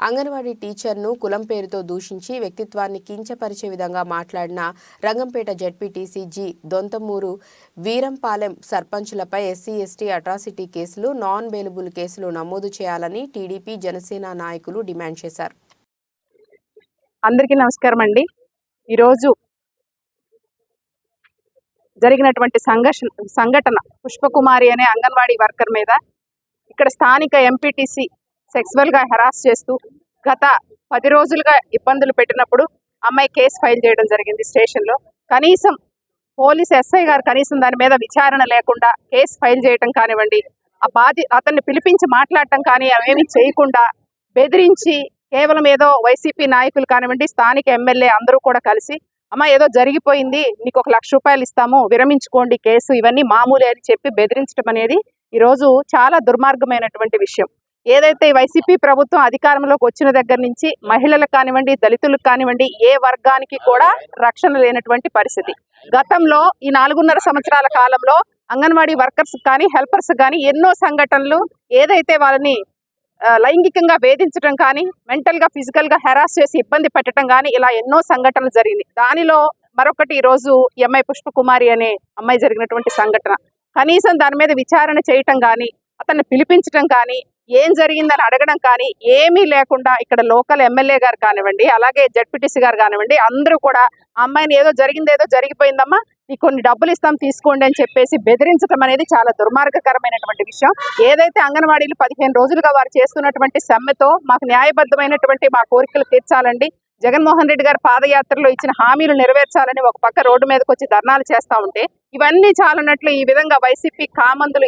అంగన్వాడీ టీచర్ను కులం పేరుతో దూషించి వ్యక్తిత్వాన్ని కించపరిచే విధంగా మాట్లాడిన రంగంపేట జడ్పీటీసీ జి దొంతమూరు వీరంపాలెం సర్పంచులపై ఎస్సీ ఎస్టీ అట్రాసిటీ కేసులు నాన్ బెయిలబుల్ కేసులు నమోదు చేయాలని టీడీపీ జనసేన నాయకులు డిమాండ్ చేశారు. అందరికీ నమస్కారం అండి. ఈరోజు జరిగినటువంటి సంఘర్షణ సంఘటన పుష్పకుమారి అనే అంగన్వాడీ వర్కర్ మీద ఇక్కడ స్థానిక ఎంపీటీసీ సెక్సువల్గా హెరాస్ చేస్తూ గత పది రోజులుగా ఇబ్బందులు పెట్టినప్పుడు అమ్మాయి కేసు ఫైల్ చేయడం జరిగింది స్టేషన్లో కనీసం పోలీస్ ఎస్ఐ గారు కనీసం దాని మీద విచారణ లేకుండా కేసు ఫైల్ చేయటం కానివ్వండి ఆ బాధి అతన్ని పిలిపించి మాట్లాడటం కానీ అవేమీ చేయకుండా బెదిరించి కేవలం ఏదో వైసీపీ నాయకులు కానివ్వండి స్థానిక ఎమ్మెల్యే అందరూ కూడా కలిసి అమ్మ ఏదో జరిగిపోయింది నీకు ఒక లక్ష రూపాయలు ఇస్తాము విరమించుకోండి కేసు ఇవన్నీ మామూలే అని చెప్పి బెదిరించడం అనేది ఈరోజు చాలా దుర్మార్గమైనటువంటి విషయం. ఏదైతే వైసీపీ ప్రభుత్వం అధికారంలోకి వచ్చిన దగ్గర నుంచి మహిళలకు కానివ్వండి దళితులకు కానివ్వండి ఏ వర్గానికి కూడా రక్షణ లేనటువంటి పరిస్థితి. గతంలో ఈ నాలుగున్నర సంవత్సరాల కాలంలో అంగన్వాడీ వర్కర్స్ కానీ హెల్పర్స్ కానీ ఎన్నో సంఘటనలు ఏదైతే వాళ్ళని లైంగికంగా వేధించడం కానీ మెంటల్గా ఫిజికల్గా హెరాస్ చేసి ఇబ్బంది పెట్టడం కానీ ఇలా ఎన్నో సంఘటనలు జరిగింది దానిలో మరొకటి ఈరోజు రోజు పుష్పకుమారి అనే అమ్మాయి జరిగినటువంటి సంఘటన. కనీసం దాని మీద విచారణ చేయటం కానీ అతన్ని పిలిపించడం కానీ ఏం జరిగిందని అడగడం కానీ ఏమీ లేకుండా ఇక్కడ లోకల్ ఎమ్మెల్యే గారు కానివ్వండి అలాగే జడ్పీటీసీ గారు కానివ్వండి అందరూ కూడా అమ్మాయిని ఏదో జరిగింది ఏదో జరిగిపోయిందమ్మా నీకు కొన్ని డబ్బులు ఇస్తాం తీసుకోండి అని చెప్పేసి బెదిరించడం అనేది చాలా దుర్మార్గకరమైనటువంటి విషయం. ఏదైతే అంగన్వాడీలు పదిహేను రోజులుగా వారు చేస్తున్నటువంటి సమ్మెతో మాకు న్యాయబద్ధమైనటువంటి మా కోరికలు తీర్చాలండి. జగన్మోహన్ రెడ్డి గారు పాదయాత్రలో ఇచ్చిన హామీలు నెరవేర్చాలని ఒక పక్క రోడ్డు మీదకి వచ్చి ధర్నాలు చేస్తా ఉంటే ఇవన్నీ చాలన్నట్లు ఈ విధంగా వైసీపీ కామందులు